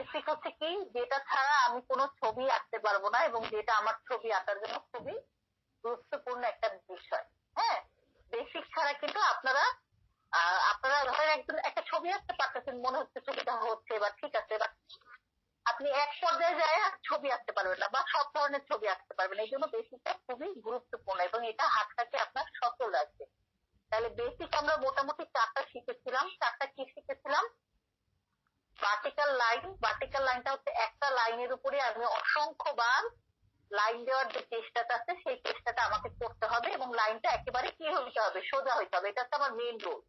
Basic হচ্ছে কি যেটা ছাড়া আমি কোনো ছবি আঁকতে পারব না এবং যেটা আমার ছবি আঁকার জন্য খুবই গুরুত্বপূর্ণ একটা বিষয়। হ্যাঁ? বেসিক ছাড়া কিন্তু আপনারা আপনারা ধরেন একজন, একটা ছবি আঁকতে পারতেছেন, মনে হচ্ছে ছবিটা হচ্ছে বা ঠিক আছে বা আপনি এক পর্যায়ে যায় ছবি আঁকতে পারবেন না বা সব ধরনের ছবি আঁকতে পারবেন এই জন্য বেসিকটা খুবই গুরুত্বপূর্ণ এবং এটা হাতটাকে আপনার সচল রাখবে। তাহলে বেসিক আমরা মোটামুটি চারটা শিখেছিলাম, চারটা কি শিখেছিলাম? ভার্টিক্যাল লাইন ভার্টিক্যাল লাইনটা হচ্ছে একটা লাইনের উপরে আমি অসংখ্যবার লাইন দেওয়ার যে চেষ্টাটা আছে, সেই চেষ্টাটা আমাকে করতে হবে এবং লাইনটা একেবারে কি হইতে হবে? সোজা হইতে হবে। এটা আমার মেইন রোল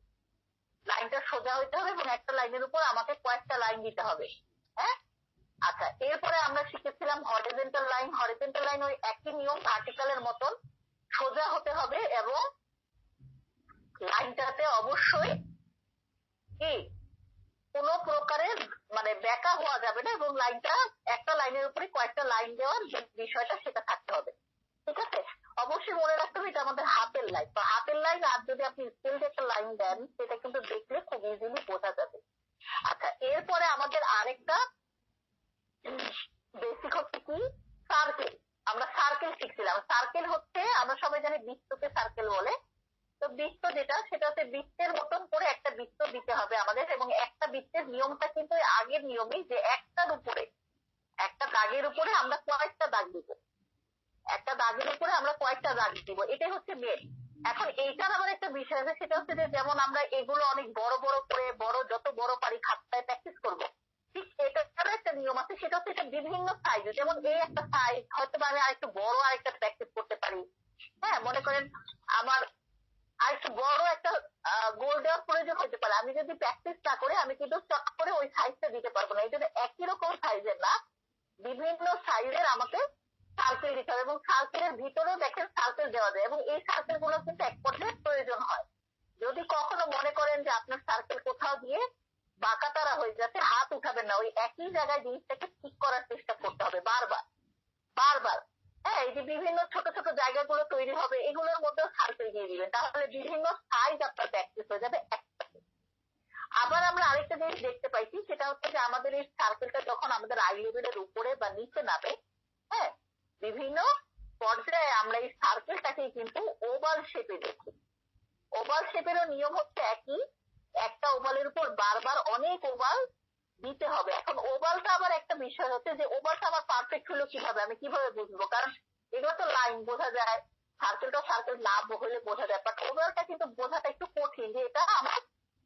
লাইনটা সোজা হইতে হবে এবং একটা লাইনের উপর আমাকে কয়েকটা লাইন দিতে হবে। হ্যাঁ? আচ্ছা এরপরে আমরা শিখেছিলাম হরিজেন্টাল লাইন হরিজেন্টাল লাইন ওই একই নিয়ম ভার্টিক্যালের মতন। সোজা হতে হবে এবং লাইনটাতে অবশ্যই কি? কোন প্রকারের মানে বেঁকা হওয়া যাবে না এবং লাইনটা একটা লাইনের উপরে কয়েকটা লাইন দেওয়ার যে বিষয়টা সেটা থাকতে হবে। ঠিক আছে? অবশ্যই মনে রাখতে হবে এটা আমাদের হাতের লাইন তো হাতের লাইন আর যদি আপনি স্কেল একটা লাইন দেন, সেটা কিন্তু দেখলে খুব ইজিলি বোঝা যাবে। আচ্ছা এরপরে আমাদের আরেকটা বেসিক হচ্ছে কি? সার্কেল আমরা সার্কেল শিখছিলাম। সার্কেল হচ্ছে, আমরা সবাই জানি বৃত্তকে সার্কেল বলে। তো বৃত্ত যেটা, সেটা হচ্ছে বৃত্তের মতন করে একটা বৃত্ত দিতে হবে আমাদের এবং একটা বৃত্তের নিয়মটা কিন্তু আগের নিয়মই যে একটার উপরে, একটা দাগের উপরে আমরা কয়েকটা দাগ দিব। একটা দাগের উপরে আমরা কয়েকটা দাগ দিব। এটাই হচ্ছে মেন এখন এইটার আবার একটা বিষয় আছে, সেটা হচ্ছে যে যেমন আমরা এগুলো অনেক বড় বড় করে, বড় যত বড় পারি খাতায় প্র্যাকটিস করব, ঠিক এটারও একটা নিয়ম আছে, সেটা হচ্ছে এটা বিভিন্ন সাইজ যেমন এই একটা সাইজ হয়তো আমি আরেকটু বড় আরেকটা প্র্যাকটিস করতে পারি। হ্যাঁ মনে করেন আমার আরেকটু বড় একটা গোল দেওয়ার প্রয়োজন হতে পারে। আমি যদি প্র্যাকটিস না করে, আমি কিন্তু চট করে ওই সাইজটা দিতে পারব না। এই একই রকম সাইজের না, বিভিন্ন সাইজের আমাকে সার্কেল দিতে হবে। এবং সার্কেলের ভিতরেও দেখেন সার্কেল দেওয়া যায়। এবং এই সার্কেলগুলো কিন্তু এক পর্যায়ে প্রয়োজন হয়। যদি কখনো মনে করেন যে আপনার সার্কেল কোথাও দিয়ে বাঁকাতারা হয়ে যাচ্ছে, হাত উঠাবেন না। ওই একই জায়গায় জিনিসটাকে ঠিক করার চেষ্টা করতে হবে বারবার। বারবার। হ্যাঁ এই যে বিভিন্ন ছোট ছোট জায়গাগুলো তৈরি হবে, এগুলোর মধ্যেও সার্কেল দিয়ে দিবেন তাহলে বিভিন্ন সাইজ আপনার প্র্যাকটিস হয়ে যাবে আবার আমরা আরেকটা জিনিস দেখতে পাইছি, সেটা হচ্ছে যে আমাদের এই সার্কেলটা যখন আমাদের আই লেভেলের উপরে বা নিচে নামে হ্যাঁ বিভিন্ন পর্যায়ে আমরা এই সার্কেলটাকে কিন্তু ওভাল শেপে দেখি। ওভাল শেপেরও নিয়ম হচ্ছে একই, একটা ওভালের উপর বারবার অনেক ওভাল দিতে হবে। এখন ওভালটা আবার একটা বিষয় হচ্ছে যে, ওভালটা আমার পারফেক্ট হলো কীভাবে? আমি কীভাবে বুঝব? কারণ এগুলো তো লাইন বোঝা যায় সার্কেলটা সার্কেল না হলে বোঝা যায়। বাট ওভালটা কিন্তু বোঝাটা একটু কঠিন যে, এটা আমার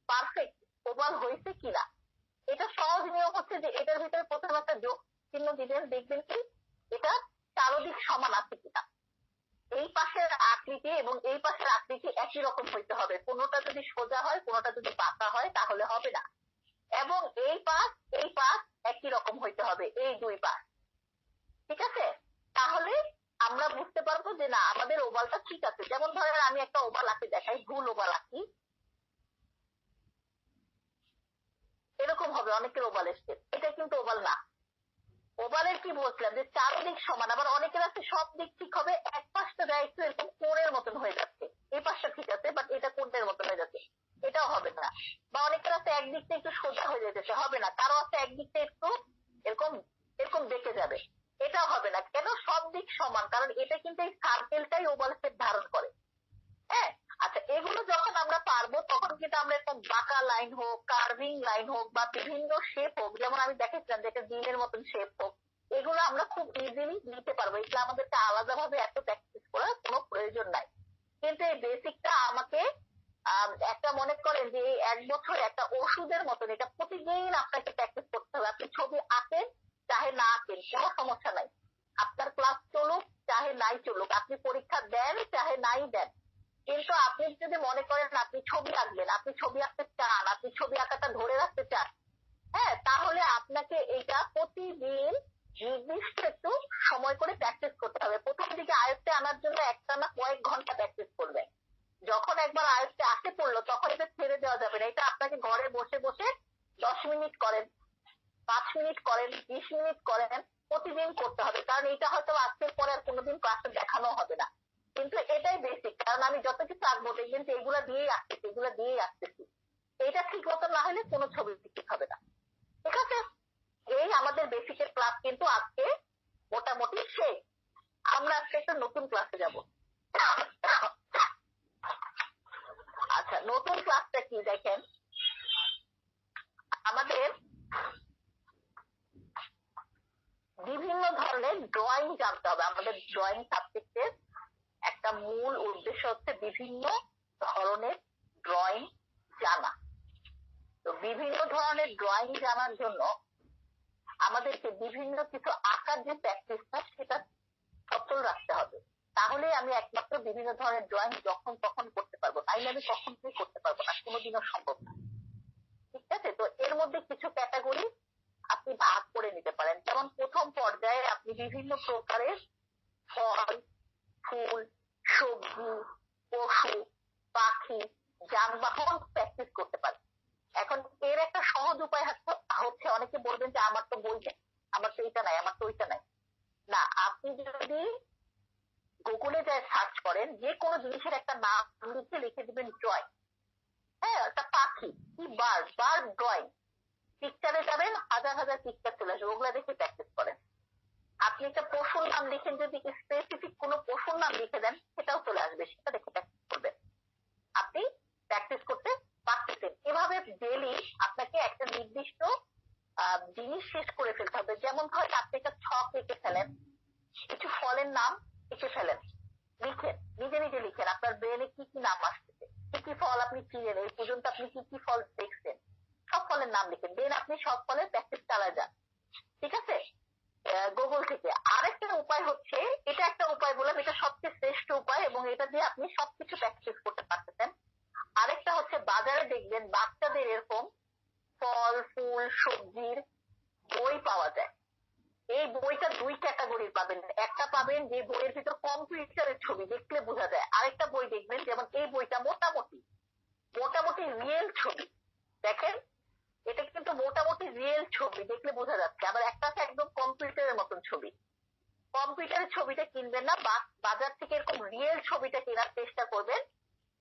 পারফেক্ট ওভাল হয়েছে কিনা? এটা সহজ নিয়ম হচ্ছে যে, এটার ভিতরে প্রথমে একটা যোগ চিহ্ন দিবেন দেখবেন কি? এটা চারোদিক সমান আছে কিনা? এই পাশের আকৃতি এবং এই পাশের আকৃতি একই রকম হইতে হবে। কোনোটা যদি সোজা হয়, কোনোটা যদি পাকা হয়, তাহলে হবে না। এবং এই পাশ এই পাশ একই রকম হইতে হবে, এই দুই পাশ ঠিক আছে? তাহলে আমরা বুঝতে পারব যে না, আমাদের ওভালটা ঠিক আছে। যেমন ধরেন আমি একটা ওভাল আঁকি, দেখাই, ভুল ওভাল আঁকি। এরকম হবে, অনেকের ওভাল এসছে। এটা কিন্তু ওভাল না। ওভালের কি বলছিলাম যে চারদিক সমান, আবার অনেকের আছে সব দিক ঠিক হবে, এক পাশটা দেয় একটু এরকম কোণের মতন হয়ে যাচ্ছে। এই পাশটা ঠিক আছে বাট এটা কোণের মতন হয়ে যাচ্ছে এটাও হবে না। বা অনেকের আছে একদিকটা একটু সোজা হয়ে যেতেছে, হবে না। কারও আছে একদিকটা একটু এরকম এরকম বেঁকে যাবে। এটাও হবে না। কেন? সব দিক সমান। কারণ এটা কিন্তু এই সার্কেলটাই ওভাল শেপ ধারণ করে। হ্যাঁ? আচ্ছা এগুলো যখন আমরা পারব, তখন কিন্তু আমরা এরকম বাঁকা লাইন হোক কার্ভিং লাইন হোক, বা বিভিন্ন শেপ হোক, যেমন আমি দেখেছিলাম যে একটা দিনের মতন শেপ হোক, এগুলো আমরা খুব ইজিলি নিতে পারব। এগুলো আমাদেরকে আলাদাভাবে এত প্র্যাকটিস করার কোনো প্রয়োজন নাই। কিন্তু এই বেসিকটা আমাকে একটা মনে করেন যে এক বছর একটা ওষুধের মতন, এটা প্রতিদিন আপনাকে প্র্যাকটিস করতে হবে। আপনি ছবি আঁকেন, চাহে না আঁকেন, কোনো সমস্যা নাই। আপনার ক্লাস চলুক, চাহে নাই চলুক। আপনি পরীক্ষা দেন, চাহে নাই দেন। কিন্তু আপনি যদি মনে করেন আপনি ছবি আঁকবেন, আপনি ছবি আঁকতে চান, আপনি ছবি আঁকাটা ধরে রাখতে চান হ্যাঁ তাহলে আপনাকে এটা প্রতিদিন নির্দিষ্ট একটু সময় করে প্র্যাকটিস করতে হবে। প্রথম দিকে আয়ত্তে আনার জন্য একটা না কয়েক ঘণ্টা প্র্যাকটিস করবেন যখন একবার আয়ত্তে আসে পড়ল, তখন এটা ছেড়ে দেওয়া যাবে না। এটা আপনাকে ঘরে বসে বসে দশ মিনিট করেন, পাঁচ মিনিট করেন, বিশ মিনিট করেন, প্রতিদিন করতে হবে। কারণ এটা হয়তো আজকের পরে আর কোনোদিন ক্লাসে দেখানো হবে না। কিন্তু এটাই বেসিক কারণ আমি যত কিছু আঁকবো, দেখবেন যে এগুলো দিয়েই আসতেছি এগুলো দিয়েই আসতেছি এটা ঠিক মতো না হলে কোনো ছবি ঠিক হবে না। ঠিক আছে? ক্লাস কিন্তু আজকে মোটামুটি শেষ। আমরা আজকে একটা নতুন ক্লাসে যাব। আচ্ছা নতুন ক্লাসটা কি দেখেন? আমাদের বিভিন্ন ধরনের ড্রয়িং জানতে হবে। আমাদের ড্রয়িং সাবজেক্টের একটা মূল উদ্দেশ্য হচ্ছে বিভিন্ন ধরনের ড্রয়িং জানা। তো বিভিন্ন ধরনের ড্রয়িং জানার জন্য আমাদেরকে বিভিন্ন কিছু আঁকার যে প্র্যাকটিসটা সেটা সচল রাখতে হবে। তাহলে আমি একমাত্র বিভিন্ন ধরনের ড্রয়িং যখন তখন করতে পারব। তাইলে আমি কখনোই করতে পারব না, কোনোদিনও সম্ভব না। ঠিক আছে? তো এর মধ্যে কিছু ক্যাটাগরি আপনি ভাগ করে নিতে পারেন। যেমন প্রথম পর্যায়ে আপনি বিভিন্ন প্রকারের ফল, ফুল, সবজি, পশু, পাখি, যানবাহন প্র্যাকটিস করতে পারেন। এখন এর একটা সহজ উপায় হচ্ছে- হচ্ছে অনেকে বলবেন যে আমার তো বই নেই আমার তো এটা নাই, আমার তো ওইটা নাই। না, আপনি যদি গুগলে যায় সার্চ করেন, যে কোনো জিনিসের একটা নাম লিখে লিখে দিবেন ড্রয়িং হ্যাঁ একটা পাখি, কি বার্ড বার্ড ড্রয়িং পিকচারে যাবেন, হাজার হাজার পিকচার চলে আসবে, ওগুলা দেখে প্র্যাকটিস করেন। আপনি একটা পশুর নাম লিখেন, যদি স্পেসিফিক কোনো পশুর নাম লিখে দেন, সেটাও চলে আসবে, সেটা দেখে প্র্যাকটিস করবেন। আপনি প্র্যাকটিস করতে পারতেছেন। এভাবে ডেলি আপনাকে একটা নির্দিষ্ট জিনিস শেষ করে ফেলতে হবে। যেমন ধরেন আপনি একটা ছক এঁকে ফেলেন, কিছু ফলের নাম এঁকে ফেলেন। লিখেন, নিজে নিজে লিখেন, আপনার ব্রেনে কি কি নাম আসতেছে, কি কি ফল আপনি চিনেন এই পর্যন্ত আপনি কি কি ফল দেখছেন, সব ফলের নাম লিখেন। দেন আপনি সব ফলের প্র্যাকটিস চালা যান। ঠিক আছে? গুগল থেকে। আরেকটা উপায় হচ্ছে, এটা একটা উপায় বললাম, এটা সবচেয়ে শ্রেষ্ঠ উপায় এবং এটা দিয়ে আপনি সবকিছু প্র্যাকটিস করতে পারতেছেন। আরেকটা হচ্ছে বাজারে দেখবেন বাচ্চাদের এরকম ফল, ফুল, সবজির বই পাওয়া যায়। এই বইটা দুই ক্যাটাগরির পাবেন। একটা পাবেন যে বইয়ের ভিতর কম্পিউটারের ছবি, দেখলে বোঝা যায়। আরেকটা বই দেখবেন যেমন এই বইটা মোটামুটি মোটামুটি রিয়েল ছবি। দেখেন, এটা কিন্তু মোটামুটি রিয়েল ছবি, দেখলে বোঝা যাচ্ছে। আবার একটা আছে একদম কম্পিউটারের মতন ছবি। কম্পিউটারের ছবিটা কিনবেন না বাজার থেকে এরকম রিয়েল ছবিটা কেনার চেষ্টা করবেন।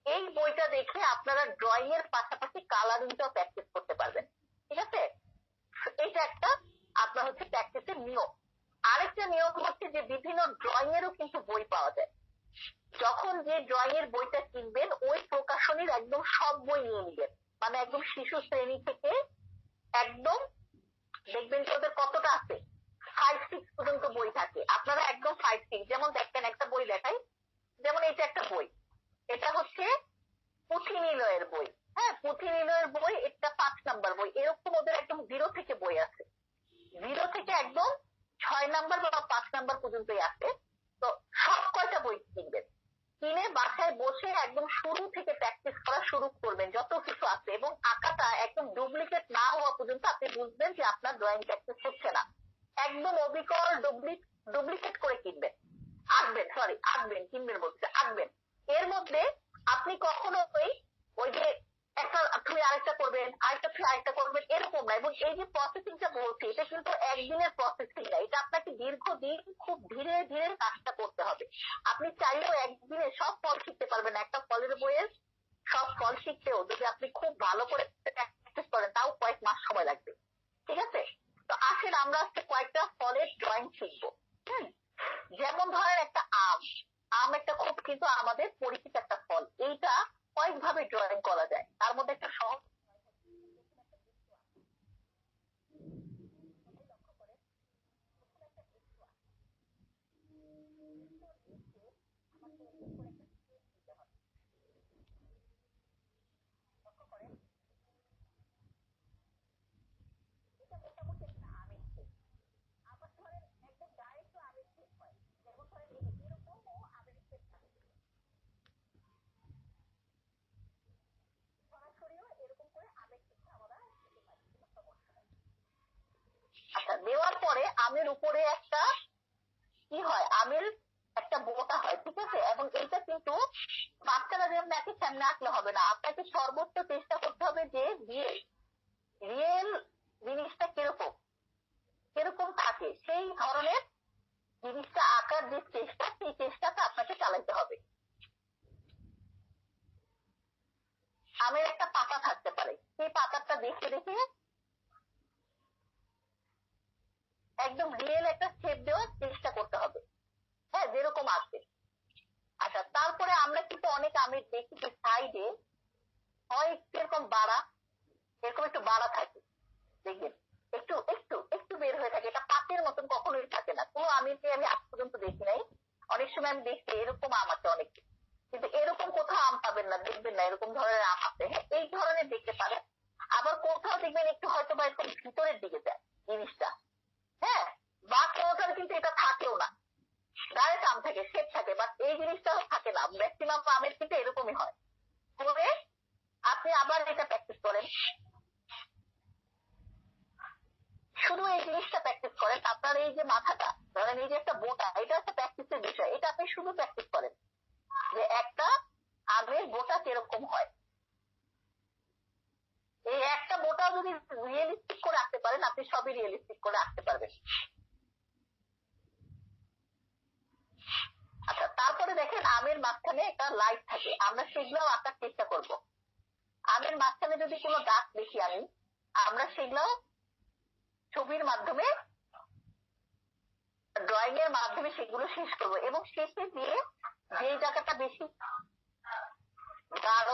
এই বইটা দেখে আপনারা ড্রয়িং এর পাশাপাশি কালারিংটাও প্র্যাকটিস করতে পারবেন। ঠিক আছে? এটা একটা আপনার হচ্ছে প্র্যাকটিসের নিয়ম। আরেকটা নিয়ম হচ্ছে যে বিভিন্ন ড্রয়িং এরও কিন্তু বই পাওয়া যায়। যখন যে ড্রয়িং এর বইটা কিনবেন, ওই প্রকাশনীর একদম সব বই নিয়ে নিবেন। মানে একদম শিশু শ্রেণি থেকে একদম দেখবেন যে ওদের কতটা আছে? ফাইভ সিক্স পর্যন্ত বই থাকে। আপনারা একদম ফাইভ সিক্স যেমন দেখবেন একটা বই দেখাই। যেমন এটা একটা বই। এটা হচ্ছে পুঁথি নিলয়ের বই। হ্যাঁ পুঁথি নিলয়ের বই, এটা পাঁচ নাম্বার বই। এরকম ওদের একদম জিরো থেকে বই আছে। জিরো থেকে একদম ছয় নাম্বার বা পাঁচ নাম্বার পর্যন্তই আছে। তো সব কয়টা বই কিনবেন? কিনে বাসায় বসে একদম শুরু থেকে প্র্যাকটিস করা শুরু করবেন। যত কিছু আছে এবং আঁকাটা একদম ডুপ্লিকেট না হওয়া পর্যন্ত আপনি বুঝবেন যে আপনার ড্রয়িং প্র্যাকটিস হচ্ছে না। একদম অবিকল ডুপ্লিকেট করে কিনবেন। আঁকবেন সরি আঁকবেন, কিনবেন বলছে আঁকবেন। এর মধ্যে আপনি কখনোই ওই যে একটা তুমি আরেকটা করবেন, আরেকটা তুমি আরেকটা করবেন, এরকম না। এবং এই যে প্রসেসিংটা বলছি, এটা কিন্তু একদিনের প্রসেসিং না। এটা আপনাকে দীর্ঘদিন খুব ধীরে ধীরে কাজটা করতে হবে। আপনি চাইলেও একদিনে সব ফল শিখতে পারবেন। একটা ফলের বইয়ের সব ফল শিখতেও যদি আপনি খুব ভালো করে প্র্যাকটিস করেন, তাও কয়েক মাস সময় লাগবে। ঠিক আছে? তো আসেন, আমরা আজকে কয়েকটা ফলের ড্রয়িং শিখব। হুম? যেমন ধরেন একটা আম। আম একটা খুব কিন্তু আমাদের পরিচিত একটা ফল। এইটা কয়েকভাবে ড্রয়িং করা যায়। তার মধ্যে একটা সহজ আচ্ছা দেওয়ার পরে আমের উপরে একটা কি হয়? আমের একটা বোটা হয়, ঠিক আছে? এবং এটা কিন্তু বাচ্চারা যেমন একই সামনে আঁকলে হবে না, আপনাকে সর্বোচ্চ চেষ্টা করতে হবে যে রিয়েল রিয়েল জিনিসটা কীরকম কীরকম থাকে, সেই ধরনের জিনিসটা আঁকার যে চেষ্টা, সেই চেষ্টাটা আপনাকে চালাইতে হবে। আমের একটা পাতা থাকতে পারে, সেই পাতাটা দেখে দেখে একদম রিয়েল একটা শেপ দেওয়ার চেষ্টা করতে হবে। হ্যাঁ যেরকম আছে। আচ্ছা তারপরে আমরা কিন্তু অনেক আমের দেখি যে সাইডে হয় একটু এরকম বাড়া, এরকম একটু বাড়া থাকে। দেখবেন, একটু একটু একটু বের হয়ে থাকে। এটা পাতের মতন কখনোই থাকে না। কোনো আমিরকে আমি আজ পর্যন্ত দেখি নাই। অনেক সময় আমি দেখছি এরকম আম আছে অনেক। কিন্তু এরকম কোথাও আম পাবেন না, দেখবেন না। এরকম ধরনের আম আছে। হ্যাঁ এই ধরনের দেখতে পারেন। আবার কোথাও দেখবেন একটু হয়তো বা এরকম ভিতরের দিকে যায় জিনিসটা হ্যাঁ বা কোনোটার কিন্তু এটা থাকেও না ডাইরেক্ট আম থাকে শেপ থাকে বাট এই জিনিসটাও থাকে না ম্যাক্সিমাম আমের কিন্তু এরকমই হয় করে আপনি আবার এটা প্র্যাকটিস করেন শুধু এই জিনিসটা প্র্যাকটিস করেন আপনার এই যে মাথাটা ধরেন এই যে একটা বোটা এটা একটা প্র্যাকটিসের বিষয় এটা আপনি শুধু প্র্যাকটিস করেন যে একটা বোটা কীরকম হয়। এই একটা বোটা যদি রিয়েলিস্টিক করে রাখতে পারেন, আপনি সবই রিয়েলিস্টিক করে রাখতে পারবেন। আচ্ছা তারপরে দেখেন আমের মাঝখানে একটা লাইট থাকে। আমরা সেগুলোও আঁকার চেষ্টা করব। আমের মাঝখানে যদি কোনো দাগ দেখি আমি, আমরা সেগুলো ছবির মাধ্যমে ড্রয়িং এর মাধ্যমে সেগুলো শেষ করব। এবং শেষে দিয়ে যে জায়গাটা বেশি গাঢ়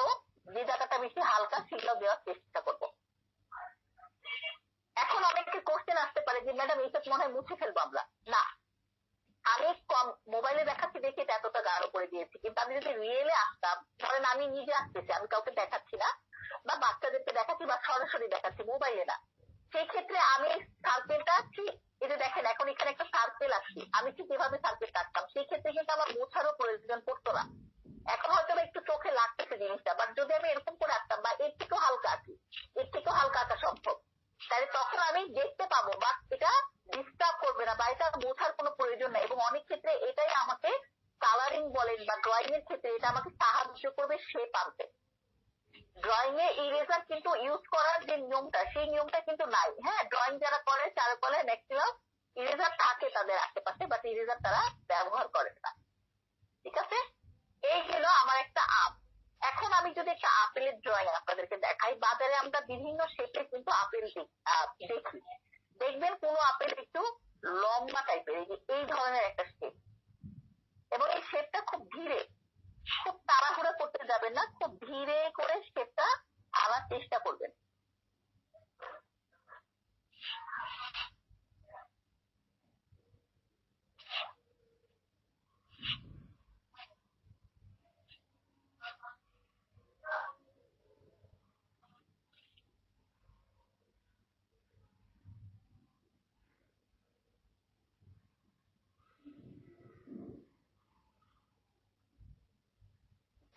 যে জায়গাটা বেশি হালকা সেগুলো দেওয়ার চেষ্টা করব। এখন অনেকে কোশ্চেন আসতে পারে যে, ম্যাডাম, এইসব মনে হয় মুছে ফেলব আমরা? না। আমি কম, মোবাইলে দেখাচ্ছি দেখি এটা এতটা গাঢ় করে দিয়েছি। কিন্তু আমি যদি রিয়েলে আসতাম, ধরেন আমি নিজে আসতেছি, আমি কাউকে দেখাচ্ছি না, বা বাচ্চাদেরকে দেখাচ্ছি, বা সরাসরি দেখাচ্ছি, মোবাইলে না সেই ক্ষেত্রে আমি সার্কেলটা ঠিক এই যে দেখেন এখন এখানে একটা সার্কেল আসছে আমি ঠিক এভাবে সার্কেল কাটতাম সেই ক্ষেত্রে কিন্তু আমার মোছারও প্রয়োজন পড়তো না এখন হয়তো একটু চোখে লাগতেছে জিনিসটা বাট যদি আমি এরকম করে আঁকতাম বা এর থেকেও হালকা আঁকি এর থেকেও হালকা আঁকা সম্ভব তাহলে তখন আমি দেখতে পাবো বাট এটা ডিস্টার্ব করবে না বা এটা বোঝার কোনো প্রয়োজন নেই এবং অনেক ক্ষেত্রে এটাই আমাকে কালারিং বলেন বা ড্রয়িং এর ক্ষেত্রে এটা আমাকে সাহায্য করবে শেপ আনতে ড্রয়িং এ ইরেজার কিন্তু ইউজ করার যে নিয়মটা সেই নিয়মটা কিন্তু নাই হ্যাঁ ড্রয়িং যারা করে চারকলে ম্যাক্সিমাম ইরেজার থাকে তাদের আশেপাশে বাট ইরেজার তারা ব্যবহার করে না ঠিক আছে এই হলো আমার একটা আপ এখন আমি যদি একটা আপেলের ড্রয়িং আপনাদেরকে দেখাই বাজারে আমরা বিভিন্ন শেপে কিন্তু আপেল দেখি দেখবেন কোন আপেল একটু লম্বা টাইপের এই যে এই ধরনের একটা শেপ এবং এই শেপটা খুব ধীরে খুব তাড়াহুড়া করতে যাবেন না খুব ধীরে করে শেপটা আনার চেষ্টা করবেন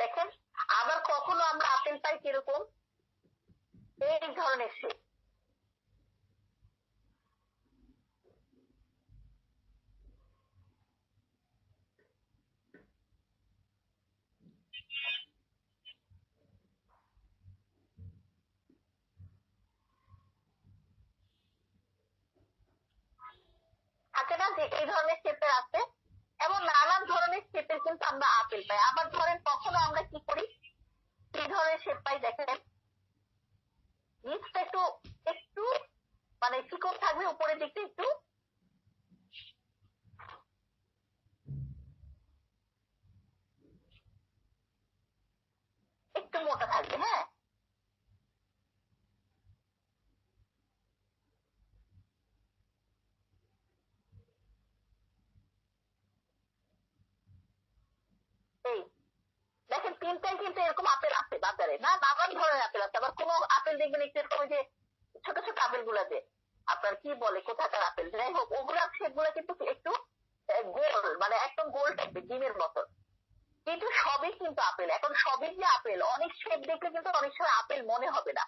দেখেন, আবার কখনো আমরা আপেল পাই কীরকম? এই ধরনের শেপ থাকে না যে এই ধরনের শেপের আছে? ধরনের কিন্তু আমরা আপেল পাই। আবার ধরেন কখনো আমরা কি করি? কি ধরনের শেপ পাই, দেখেন। নিচটা একটু একটু মানে চিকন থাকবে, উপরের দিকে একটু। একটু মোটা থাকবে হ্যাঁ এই দেখেন তিনটাই কিন্তু এরকম আপেল আছে বাজারে। না নানান ধরনের আপেল আছে। আবার কোনো আপেল দেখবেন একটু এরকম যে ছোট ছোট আপেলগুলা যে, আপনার কি বলে, কোথাকার আপেল? যাই হোক, ওগুলা, সেগুলো কিন্তু একটু গোল মানে একদম গোল টাইপের, ডিমের মতন কিন্তু সবই কিন্তু আপেল। এখন সবই যে আপেল, অনেক শেপ দেখলে কিন্তু অনেক সময় আপেল মনে হবে না।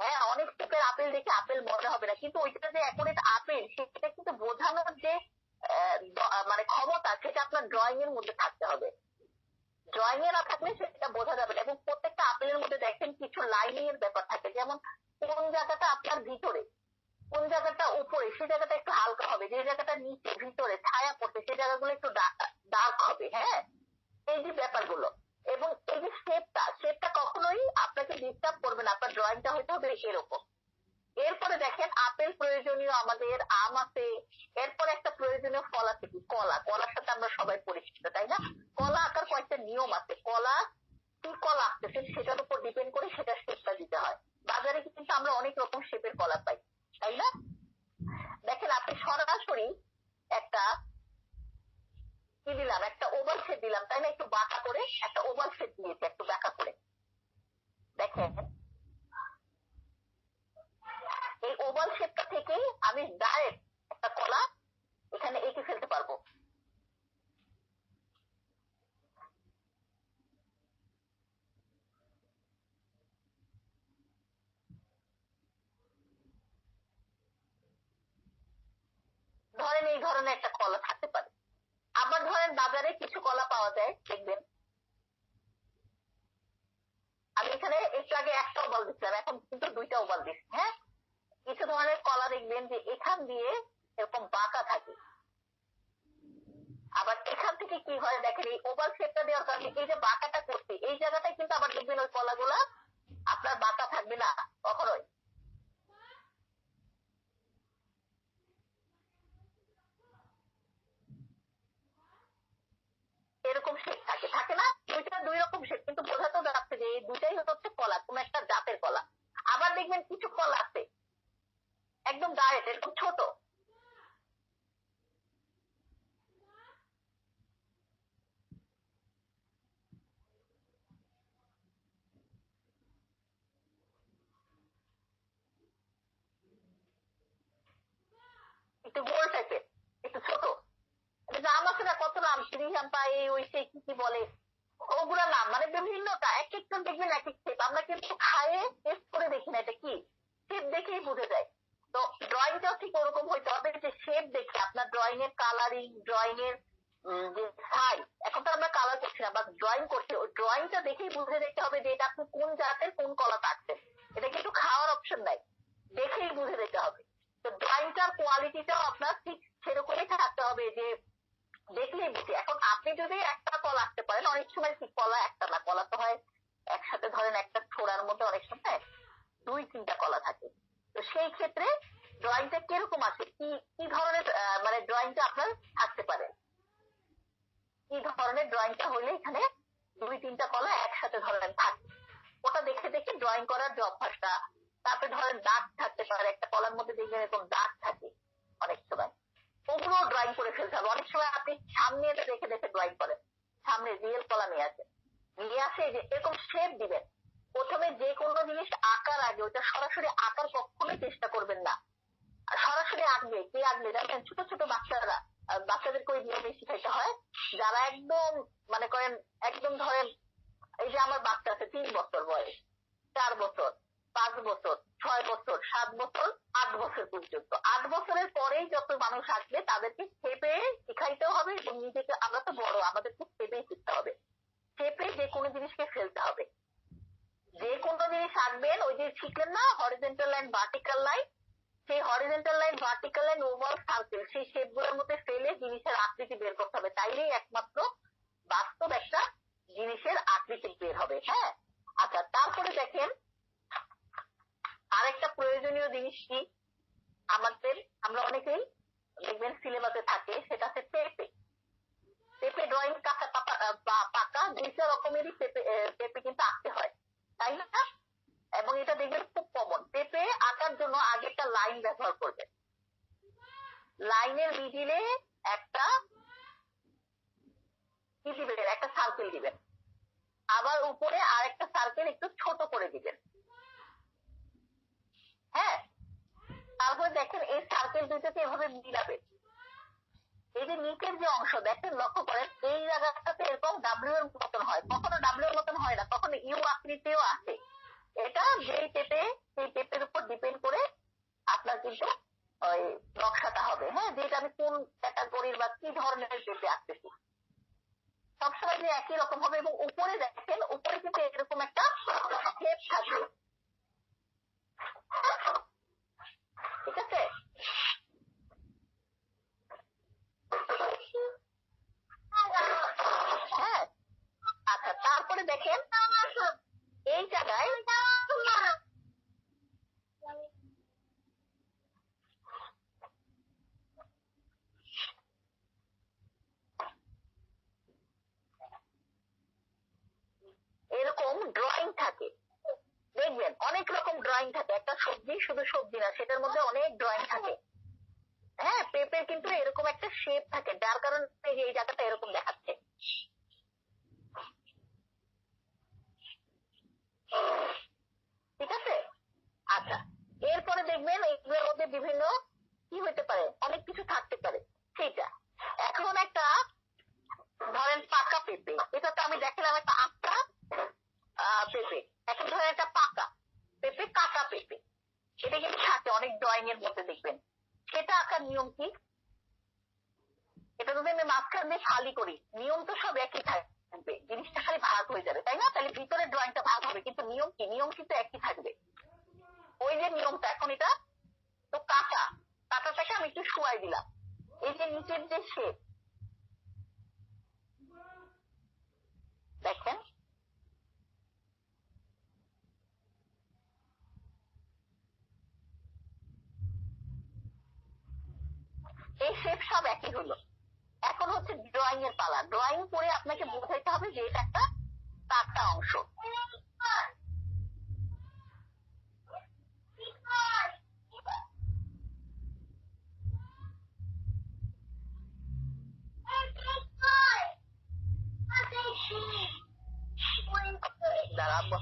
হ্যাঁ অনেক শেপের আপেল দেখে আপেল মনে হবে না। কিন্তু ওইটা যে এখন এটা আপেল, সেটা কিন্তু বোঝানোর যে মানে ক্ষমতা, সেটা আপনার ড্রয়িং এর মধ্যে থাকতে হবে। ড্রয়িং এ না থাকলে সেটা বোঝা যাবে এবং প্রত্যেকটা আপেলের মধ্যে দেখেন কিছু লাইনিং এর ব্যাপার থাকে। যেমন কোন জায়গাটা আপনার ভিতরে, কোন জায়গাটা উপরে, সে জায়গাটা একটু হালকা হবে, যে জায়গাটা নিচে, ভিতরে ছায়া পড়ছে, সে জায়গাগুলো একটু ডার্ক হবে হ্যাঁ? এই যে ব্যাপারগুলো। এবং এই যে শেপটা শেপটা কখনোই আপনাকে ডিস্টার্ব করবে না। আপনার ড্রয়িংটা হইতে হবে এরকম। এরপরে দেখেন আপেল প্রয়োজনীয় আমাদের আম আছে প্রয়োজনীয় ফল আছে কি? কলা। কলার সাথে আমরা সবাই পরিচিত, তাই না? কলা আঁকার কয়েকটা নিয়ম আছে। কলা, কি কলা আঁকতেছে সেটার উপর ডিপেন্ড করে সেটা শেপটা দিতে হয়। বাজারে কিন্তু আমরা অনেক রকম শেপের কলা পাই, তাই না? দেখেন আপনি সরাসরি একটা কি দিলাম? একটা ওভাল শেপ দিলাম, তাই না? একটু বাঁকা করে একটা ওভাল শেপ দিয়েছি একটু বাঁকা করে। দেখেন এই ওভাল শেপটা থেকেই আমি ডাইরেক্ট একটা কলা এখানে এঁকে ফেলতে পারব। ধরেন এই ধরনের একটা কলা থাকতে পারে। আবার ধরেন বাজারে কিছু কলা পাওয়া যায়, দেখবেন। আমি এখানে একটু আগে একটা ওভাল দিচ্ছিলাম এখন কিন্তু দুইটা ওভাল দিচ্ছি হ্যাঁ? কিছু ধরনের কলা দেখবেন যে এখান দিয়ে এরকম বাঁকা থাকে। আবার এখান থেকে কি হয় দেখেন, এই ওভাল শেপটা দেওয়ার কারণে এই যে বাঁকাটা করছে এই জায়গাটায় কিন্তু আবার দেখবেন ওই কলাগুলা আপনার বাঁকা থাকবে না, কখনোই। এরকম শেপ থাকে থাকে না? দুইটা দুই রকম শেপ কিন্তু বোঝা তো যাচ্ছে যে এই দুটাই হচ্ছে কলা, কোন একটা জাতের কলা। আবার দেখবেন কিছু কলা আছে একদম ডাইরেক্ট এরকম ছোট। একটু একটু ছোট। কত নাম? ওই কি কি বলে? নাম মানে বিভিন্নটা এক দেখবেন এক এক শেপ আমরা কিন্তু খায়ে টেস্ট করে দেখি না এটা কি। শেপ দেখেই বুঝে যায়। তো ড্রয়িংটাও ঠিক ওরকম হইতে হবে যে শেপ দেখে আপনার ড্রয়িং এর কালারিং ড্রয়িং এর যে এখন তো আমরা কালার করছি না বা ড্রয়িং করছি ওই ড্রয়িংটা দেখেই বুঝে হবে যে এটা আপনি কোন জাতের, কোন কলা কাটছেন এটা কিন্তু খাওয়ার অপশন নাই, দেখেই বুঝে হবে। তো ড্রয়িংটার কোয়ালিটিটাও আপনার ঠিক সেরকমই থাকতে হবে যে দেখলেই বুঝি। এখন আপনি যদি একটা কলা আঁকতে পারেন, অনেক সময় কি কলা একটা না, কলা তো হয় একসাথে ধরেন একটা ছোড়ার মধ্যে অনেক সময়, দুই, তিনটা কলা থাকে। তো সেই ক্ষেত্রে ড্রয়িংটা কীরকম আছে? কি ধরনের মানে ড্রয়িংটা আপনার থাকতে পারে? কি ধরনের ড্রয়িংটা হলে এখানে দুই তিনটা কলা একসাথে ধরেন থাকে? ওটা দেখে দেখে ড্রয়িং করার যে অভ্যাসটা, তারপরে ধরেন দাগ থাকতে পারে, একটা কলার মধ্যে দেখবেন এরকম দাগ থাকে অনেক সময় ওগুলো ড্রয়িং করে ফেলতে হবে অনেক সময় আপনি সামনে এটা দেখে দেখে ড্রয়িং করেন সামনে রিয়েল কলা নিয়ে আসে নিয়ে আসে যে এরকম শেপ দিবেন প্রথমে যে কোনো জিনিস আঁকার আগে ওটা সরাসরি আঁকার কখনোই চেষ্টা করবেন না সরাসরি আঁকবে কে আঁকবে জানেন ছোট ছোট বাচ্চারা বাচ্চাদেরকে ওই নিয়মে শিখাইতে হয় যারা একদম মানে করেন একদম ধরেন এই যে আমার বাচ্চা আছে তিন বছর বয়স চার বছর পাঁচ বছর ছয় বছর সাত বছর আট বছর পর্যন্ত আট বছরের পরেই যত মানুষ আসবে তাদেরকে শেপে শিখাইতে হবে এবং নিজেকে আমরা তো বড় আমাদেরকে শেপেই শিখতে হবে শেপে যে কোনো জিনিসকে ফেলতে হবে যে কোনো জিনিস আঁকবেন ওই যে শিখলেন না হরিজেন্টাল লাইন ভার্টিক্যাল লাইন সেই horizontal line vertical line over circle সেই শেপগুলোর মধ্যে ফেলে জিনিসের আকৃতি বের করতে হবে। তাইলেই একমাত্র বাস্তব একটা জিনিসের আকৃতি বের হবে হ্যাঁ? আচ্ছা তারপরে দেখেন, আরেকটা প্রয়োজনীয় জিনিস কি? আমাদের, আমরা অনেকেই দেখবেন সিলেবাসে থাকে, সেটা হচ্ছে পেপে। পেপে ড্রয়িং কাঁচা পাকা, দুইটা রকমেরই পেপে পেপে কিন্তু আঁকতে হয়। তাই না? এবং এটা দেখবেন খুব কমন পেপে আঁকার জন্য আগে একটা লাইন ব্যবহার করবেন। লাইনের মিডিলে একটা কি দিবেন? একটা সার্কেল দিবেন। আবার উপরে আরেকটা সার্কেল একটু ছোট করে দিবেন। হ্যাঁ? তারপরে দেখেন এই সার্কেল দুইটাকে এভাবে মিলাবেন এই যে নিচের যে অংশ, দেখেন লক্ষ্য করেন, এই জায়গাটাতে এরকম ডাব্লিউ এর মতন হয়। কখনো ডাব্লিউ এর মতন হয় না, কখনো ইউ আকৃতিও আসে এটা যেই পেপে সেই পেপের উপর ডিপেন্ড করে আপনার কিন্তু ওই নকশাটা হবে। হ্যাঁ যেটা আমি কোন ক্যাটাগরির বা কি ধরনের পেপে আঁকতেছি। সবসময় যে একই রকম হবে এবং উপরে দেখেন, উপরে কিন্তু এরকম একটা শেপ থাকবে। ঠিক আছে? হ্যাঁ আচ্ছা তারপরে দেখেন, এই জায়গায় থাকে। দেখবেন, অনেক রকম ড্রয়িং থাকে। একটা সবজি, শুধু সবজি না, সেটার মধ্যে অনেক ড্রয়িং থাকে। হ্যাঁ পেঁপে কিন্তু এরকম একটা শেপ থাকে, যার কারণে এই জায়গাটা এরকম দেখাচ্ছে। ঠিক আছে? আচ্ছা এরপরে দেখবেন এইগুলোর মধ্যে বিভিন্ন কি হতে পারে? অনেক কিছু থাকতে পারে। সেইটা। এখন একটা, ধরেন পাকা পেঁপে। এটা তো আমি দেখালাম একটা পেঁপে। এখন ধরেন একটা পাকা পেঁপে, কাঁচা পেঁপে। এটা কিন্তু থাকে, অনেক ড্রয়িং এর মধ্যে দেখবেন। সেটা আঁকার নিয়ম কি? এটা যদি আমি মাঝখান দিয়ে খালি করি, নিয়ম তো সব একই থাকবে। জিনিসটা খালি ভাগ হয়ে যাবে, তাই না? তাহলে ভিতরে ড্রয়িংটা ভাগ হবে, কিন্তু নিয়ম কি? নিয়ম কিন্তু একই থাকবে। ওই যে নিয়মটা, এখন এটা তো কাঁচা। কাঁচাটাকে আমি একটু শুয়াই দিলাম। এই যে নিচের যে শেপ দেখেন এই শেপ সব একই হলো। এখন হচ্ছে ড্রয়িং এর পালা। ড্রয়িং করে আপনাকে বোঝাইতে হবে যে এটা একটা কাটা অংশ। দাঁড়াবো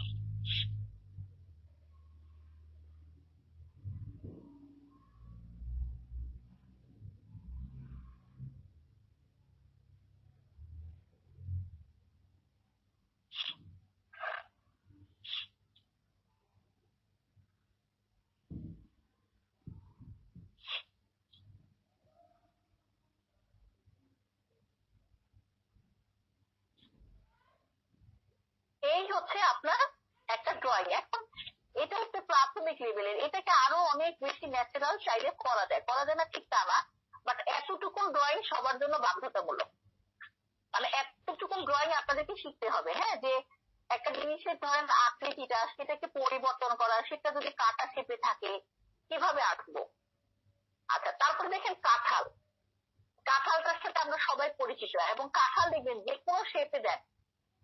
এই হচ্ছে আপনার একটা ড্রয়িং এখন এটা হচ্ছে প্রাথমিক লেভেলের এটাকে আরও অনেক বেশি ন্যাচারাল চাইলে করা যায়। করা যায় না ঠিক তা না বাট এতটুকুন ড্রয়িং সবার জন্য বাধ্যতামূলক। মানে এতটুকুন ড্রয়িং আপনাদেরকে শিখতে হবে হ্যাঁ? যে একটা জিনিসের ধরেন আকৃতিটা, সেটাকে পরিবর্তন করা, সেটা যদি কাটা শেপে থাকে, কীভাবে আঁকবো? আচ্ছা তারপর দেখেন কাঁঠাল। কাঁঠালটার সাথে আমরা সবাই পরিচিত, এবং কাঁঠাল দেখবেন যে কোনো শেপে দেন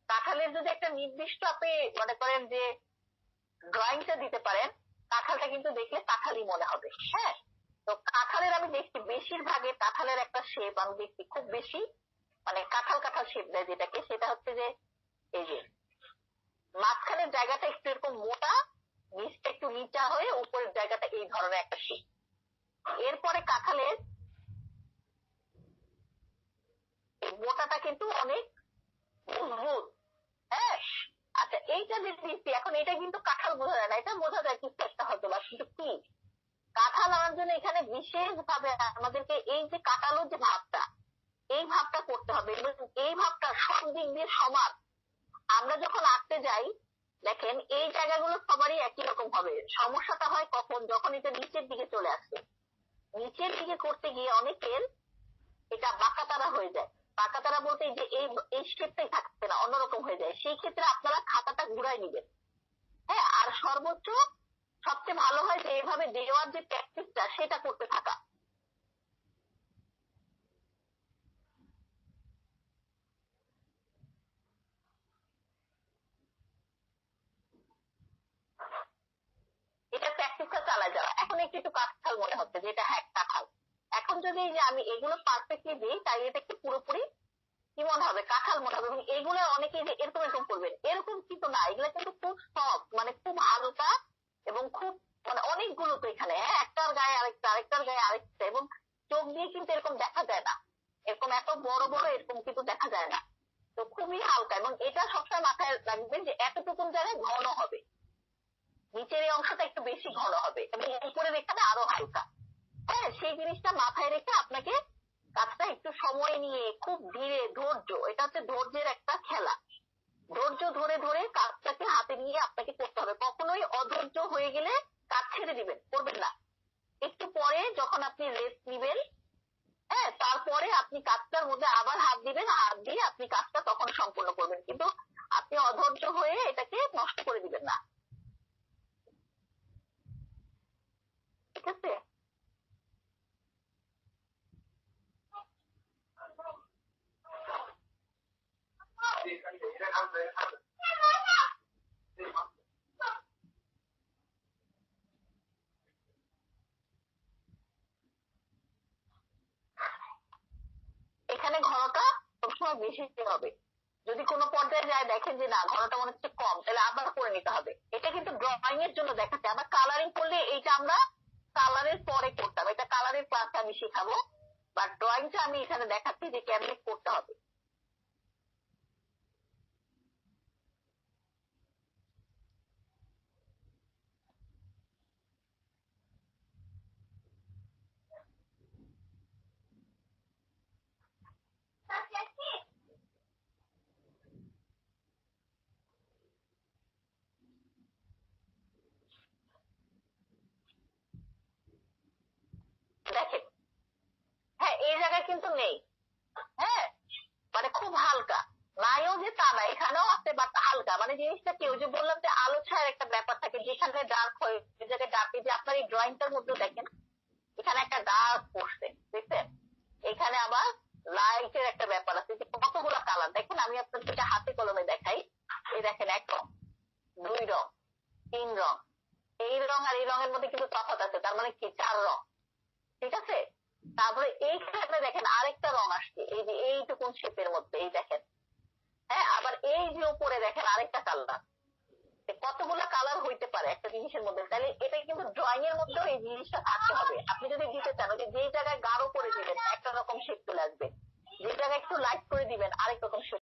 কাঁঠালের যদি একটা নির্দিষ্ট আপনি মনে করেন যে ড্রয়িংটা দিতে পারেন, কাঁঠালটা কিন্তু দেখলে কাঁঠালই মনে হবে। হ্যাঁ? তো কাঁঠালের আমি দেখছি বেশিরভাগে কাঁঠালের একটা শেপ আমি দেখছি খুব বেশি মানে কাঁঠাল কাঁঠাল শেপ দেয় যেটাকে, সেটা হচ্ছে যে এই যে মাঝখানের জায়গাটা একটু এরকম মোটা, নিচটা একটু নিচা হয়ে উপরের জায়গাটা এই ধরনের একটা শেপ এরপরে কাঁঠালের মোটাটা কিন্তু অনেক মজবুত। আচ্ছা এইটা যে দিচ্ছি, এখন এটা কিন্তু কাঁঠাল বোঝা যায় না, এটা বোঝা যায় কিছু একটা হয়তো বা, কিন্তু কি? কাঁঠাল আনার জন্য এখানে বিশেষ ভাবে আমাদেরকে এই যে কাঁঠালোর যে ভাবটা, এই ভাবটা করতে হবে এবং এই ভাবটা সব দিক দিয়ে সমান। আমরা যখন আঁকতে যাই, দেখেন, এই জায়গাগুলো সবারই একই রকম হবে। সমস্যাটা হয় কখন? যখন এটা নিচের দিকে চলে আসছে নিচের দিকে করতে গিয়ে অনেকের এটা বাঁকাতারা হয়ে যায়। বাঁকাতারা বলতে যে এই এই শেপটাই থাকছে না, অন্যরকম হয়ে যায়। সেই ক্ষেত্রে আপনারা খাতাটা ঘুরাই নিবেন। হ্যাঁ আর সর্বোচ্চ সবচেয়ে ভালো হয় যে এইভাবে দেওয়ার যে প্র্যাকটিসটা সেটা করতে থাকা। এটা প্র্যাকটিসটা চালা যাওয়া এখন একটু একটু কাঁঠাল মনে হচ্ছে যে এটা হ্যাঁ কাঁঠাল এখন যদি আমি এগুলো পারফেক্টলি দিই তাই এটা একটু পুরোপুরি কি মনে হবে, কাঁঠাল মনে হবে? এগুলো অনেকেই যে এরকম এরকম করবেন এরকম কিন্তু না, এগুলো কিন্তু খুব সফট মানে খুব হালকা এবং খুব মানে অনেকগুলো তো এখানে। হ্যাঁ একটার গায়ে আরেকটা, আরেকটার গায়ে আরেকটা এবং চোখ দিয়ে কিন্তু এরকম দেখা যায় না। এরকম এত বড় বড় এরকম কিন্তু দেখা যায় না। তো খুবই হালকা এবং এটা সবসময় মাথায় রাখবেন যে এতটুকুন জায়গায় ঘন হবে। নিচের এই অংশটা একটু বেশি ঘন হবে এবং উপরের এখানে আরও হালকা। হ্যাঁ সেই জিনিসটা মাথায় রেখে আপনাকে কাজটা একটু সময় নিয়ে, খুব ধীরে, ধৈর্য, এটা হচ্ছে ধৈর্যের একটা খেলা। ধৈর্য ধরে ধরে কাজটাকে হাতে নিয়ে আপনাকে করতে হবে। কখনোই অধৈর্য হয়ে গেলে কাজ ছেড়ে দিবেন, করবেন না। একটু পরে যখন আপনি রেস্ট নিবেন হ্যাঁ তারপরে আপনি কাজটার মধ্যে আবার হাত দিবেন হাত দিয়ে আপনি কাজটা তখন সম্পূর্ণ করবেন। কিন্তু আপনি অধৈর্য হয়ে এটাকে নষ্ট করে দিবেন না। ঠিক আছে? এখানে ঘনটা সবসময় বেশি হবে। যদি কোন পর্যায়ে যায়, দেখেন যে না ঘনটা মনে হচ্ছে কম, তাহলে আবার করে নিতে হবে। এটা কিন্তু ড্রয়িং এর জন্য দেখাচ্ছে। আবার কালারিং করলে এইটা আমরা কালারের পরে করতাম। এটা কালারের ক্লাসটা আমি শেখাবো। বাট ড্রয়িংটা আমি এখানে দেখাচ্ছি যে কেমনে করতে হবে। নেই। হ্যাঁ? মানে খুব হালকা। নাইও যে তা না, এখানেও আছে বাট হালকা। মানে জিনিসটা কি, ওই যে বললাম যে আলো ছায়ার একটা ব্যাপার থাকে, যেখানে ডার্ক হয়, ওই জায়গায় যে আপনার এই ড্রয়িংটার মধ্যে দেখেন, এখানে একটা ডার্ক পড়ছে, দেখছেন? এখানে আবার লাইটের একটা ব্যাপার আছে যে কতগুলো কালার দেখেন, আমি আপনাদেরকে হাতে কলমে দেখাই। এই দেখেন, এক রং, দুই রং, তিন রং। এই রং আর এই রঙের মধ্যে কিন্তু তফাৎ আছে, তার মানে কি? চার রং। ঠিক আছে? তারপরে এইখানে দেখেন আরেকটা রং আসছে। এই যে এইটুকুন শেপের মধ্যে, এই দেখেন। হ্যাঁ আবার এই যে উপরে দেখেন আরেকটা কালার কতগুলো কালার হইতে পারে একটা জিনিসের মধ্যে। তাহলে এটা কিন্তু ড্রয়িং এর মধ্যেও এই জিনিসটা থাকতে হবে। আপনি যদি দিতে চান যে যেই জায়গায় গাঢ় করে দিবেন, একটা রকম শেপ চলে আসবে। যে জায়গায় একটু লাইট করে দিবেন, আরেক রকম শেপ